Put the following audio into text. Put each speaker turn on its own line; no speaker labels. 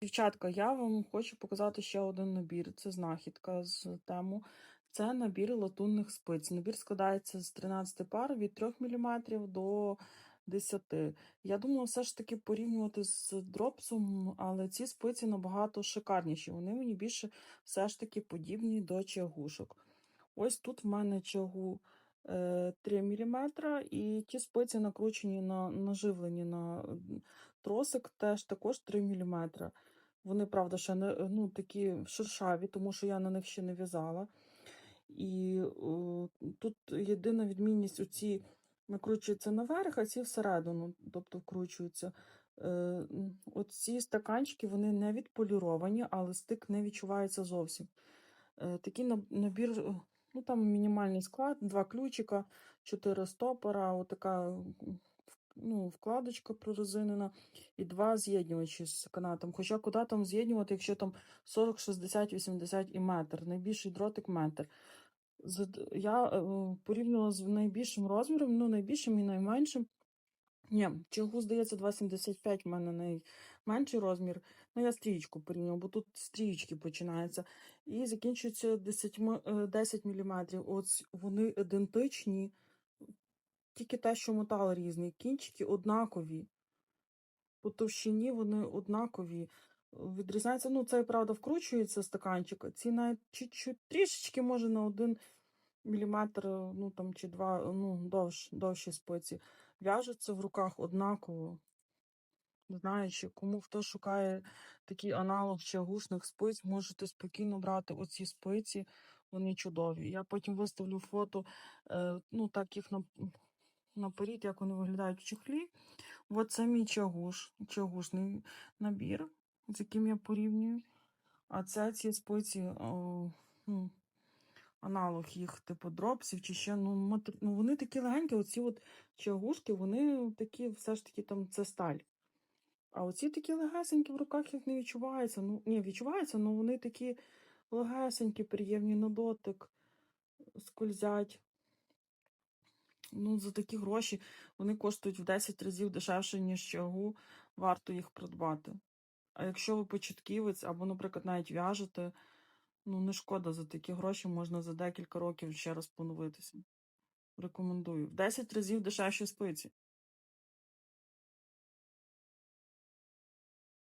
Дівчатка, я вам хочу показати ще один набір. Це знахідка з тему. Це набір латунних спиць. Набір складається з 13 пар від 3 мм до 10 Я думала все ж таки порівнювати з дропсом, але ці спиці набагато шикарніші. Вони мені більше все ж таки подібні до чагушок. Ось тут в мене чагу 3 мм, і ті спиці накручені на наживлені на тросик, теж також 3 мм. Вони, правда, ще не ну, такі шершаві, тому що я на них ще не в'язала. І о, тут єдина відмінність: оці накручуються наверх, а ці всередину, тобто вкручуються. Е, Оці стаканчики вони не відполіровані, але стик не відчувається зовсім. Е, Такий набір, е, ну там мінімальний склад, два ключика, чотири стопора, отака ну, вкладочка прорезинена і два з'єднувачі з канатом. Хоча куди там з'єднувати, якщо там 40, 60, 80 і метр, найбільший дротик метр. Я порівнювала порівняла з найбільшим розміром, ну найбільшим і найменшим. Ні, чогу, здається, 2,75 в мене найменший розмір. Ну, я стрічку порівняла, бо тут стрічки починаються. І закінчується 10, е, 10 мм. Ось вони ідентичні, тільки те, що метал різний. Кінчики однакові. По товщині вони однакові. Відрізняється, ну, це, правда, вкручується стаканчик, ці навіть чуть-чуть трішечки, може, на один міліметр, ну там чи два, ну, довш, довші спиці. В'яжуться в руках однаково. Не знаю, чи кому хто шукає такий аналог чагушних спиць, можете спокійно брати оці спиці, вони чудові. Я потім виставлю фото, е, ну так їх на, наперед, як вони виглядають в чехлі. От це мій чагуш, чагушний набір, з яким я порівнюю. А це ці спиці, о, аналог їх, типу дропсів, чи ще ну, матер... ну вони такі легенькі, оці от чагушки, вони такі, все ж таки там це сталь. А оці такі легесенькі в руках їх не відчувається. Ну, ні, відчувається, але вони такі легесенькі, приємні на дотик, скользять. Ну, за такі гроші вони коштують в 10 разів дешевше, ніж чагу, варто їх придбати. А якщо ви початківець або, наприклад, навіть в'яжете, ну не шкода за такі гроші, можна за декілька років ще раз поновитися. Рекомендую. В 10 разів дешевші спиці.